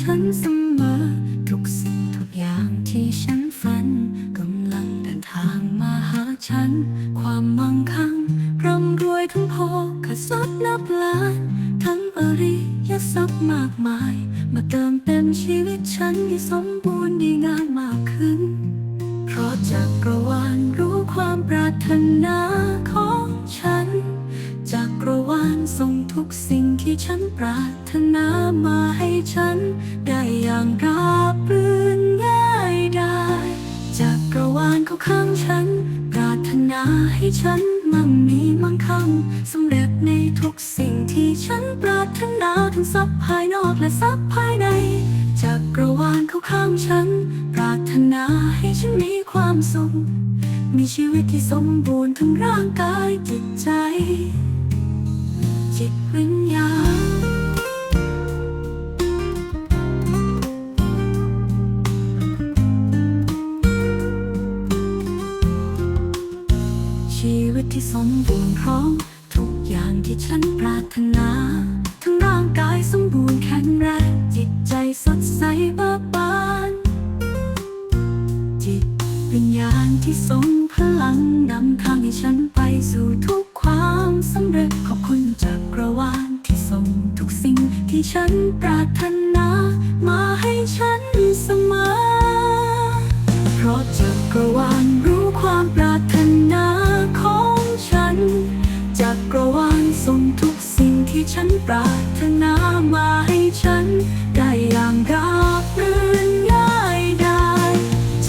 ฉันเสมอ ทุกสิ่งทุกอย่างที่ฉันฝันกำลังเดินทางมาหาฉัน ความมั่งคั่งร่ำรวยทั้งโภคทรัพย์นับล้าน ทั้งอริยทรัพย์มากมาย มาเติมเต็มชีวิตฉันให้สมบูรณ์ดีงามมากขึ้น เพราะจักรวาลรู้ความปรารถนาของฉันจักรวาลส่งทุกสิ่งที่ฉันปรารถนามาให้างราบรื่นง่ายดายจักรวาลเขาข้างฉัน ปรารถนาให้ฉันมั่งมีมั่งคั่งสำเร็จในทุกสิ่งที่ฉันปรารถนาทั้งทรัพย์ภายนอกและทรัพย์ภายในจักรวาลเขาข้างฉัน ปรารถนาให้ฉันมีความสุขมีชีวิตที่สมบูรณ์ทั้งร่างกายจิตใจ จิตวิญญาณ ชีวิตที่สมบูรณ์พร้อม ทุกอย่างที่ฉันปรารถนา ทั้งร่างกายสมบูรณ์แข็งแรงจิตใจสดใสเบิกบาน จิตวิญญาณที่ทรงพลังนำทางให้ฉันไปสู่ทุกความสำเร็จขอบคุณจักกระวาลที่ส่งทุกสิ่งที่ฉันปรารถนา มาให้ฉันเสมอ เพราะจักกระวาลรู้ความปรารถนา ปรารถนามาให้ฉัน ได้อย่างราบรื่นง่ายดาย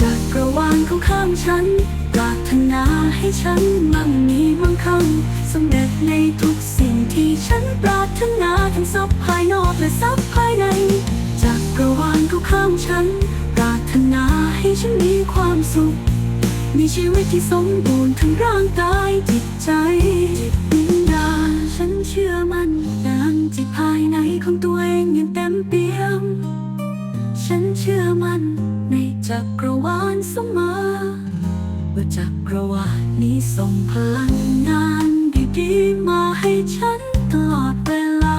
จักรวาลเขาข้างฉัน ปรารถนาให้ฉันมั่งมีมั่งคั่งสำเร็จในทุกสิ่งที่ฉันปรารถนาทั้งทรัพย์ภายนอกและทรัพย์ภายในจักรวาลเขาข้างฉัน ปรารถนาให้ฉันมีความสุข มีชีวิตที่สมบูรณ์ทั้งร่างกายจิตใจจิตวิญญาฉันเชื่อมั่น เสมอว่าจักรวาลนี้ส่งพลังงานดีๆมาให้ฉันตลอดเวลา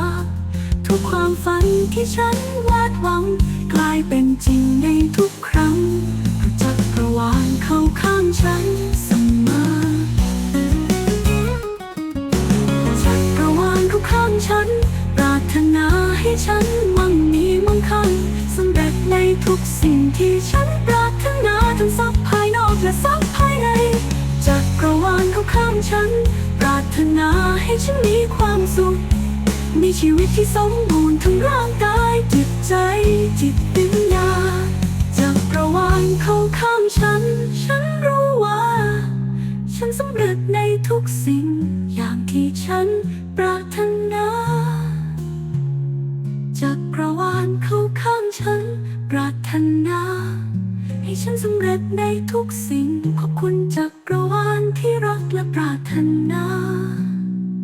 ทุกความฝันที่ฉันวาดหวัง กลายเป็นจริงในทุกครั้งเพราะจักรวาลเข้าข้างฉันเสมอจักรวาลเข้าข้างฉัน ปรารถนาให้ฉันมั่งมีมั่งคั่งสำเร็จในทุกสิ่งที่ฉัน และทรัพย์ภายในจักรวาลเขาข้างฉัน ปรารถนาให้ฉันมีความสุข มีชีวิตที่สมบูรณ์ทั้งร่างกายจิตใจจิตวิญญาณจักระวาลเขาข้างฉัน ฉันรู้ว่า ฉันสำเร็จในทุกสิ่ง อย่างที่ฉันปรารถนาจักระวาลเขาข้างฉัน ปรารถนา ฉันสำเร็จในทุกสิ่ง ขอบคุณจักรวาลที่รักและปรารถนา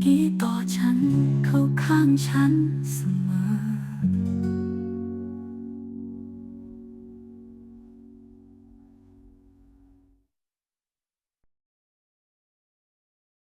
ที่ต่อฉันเข้าข้างฉันเส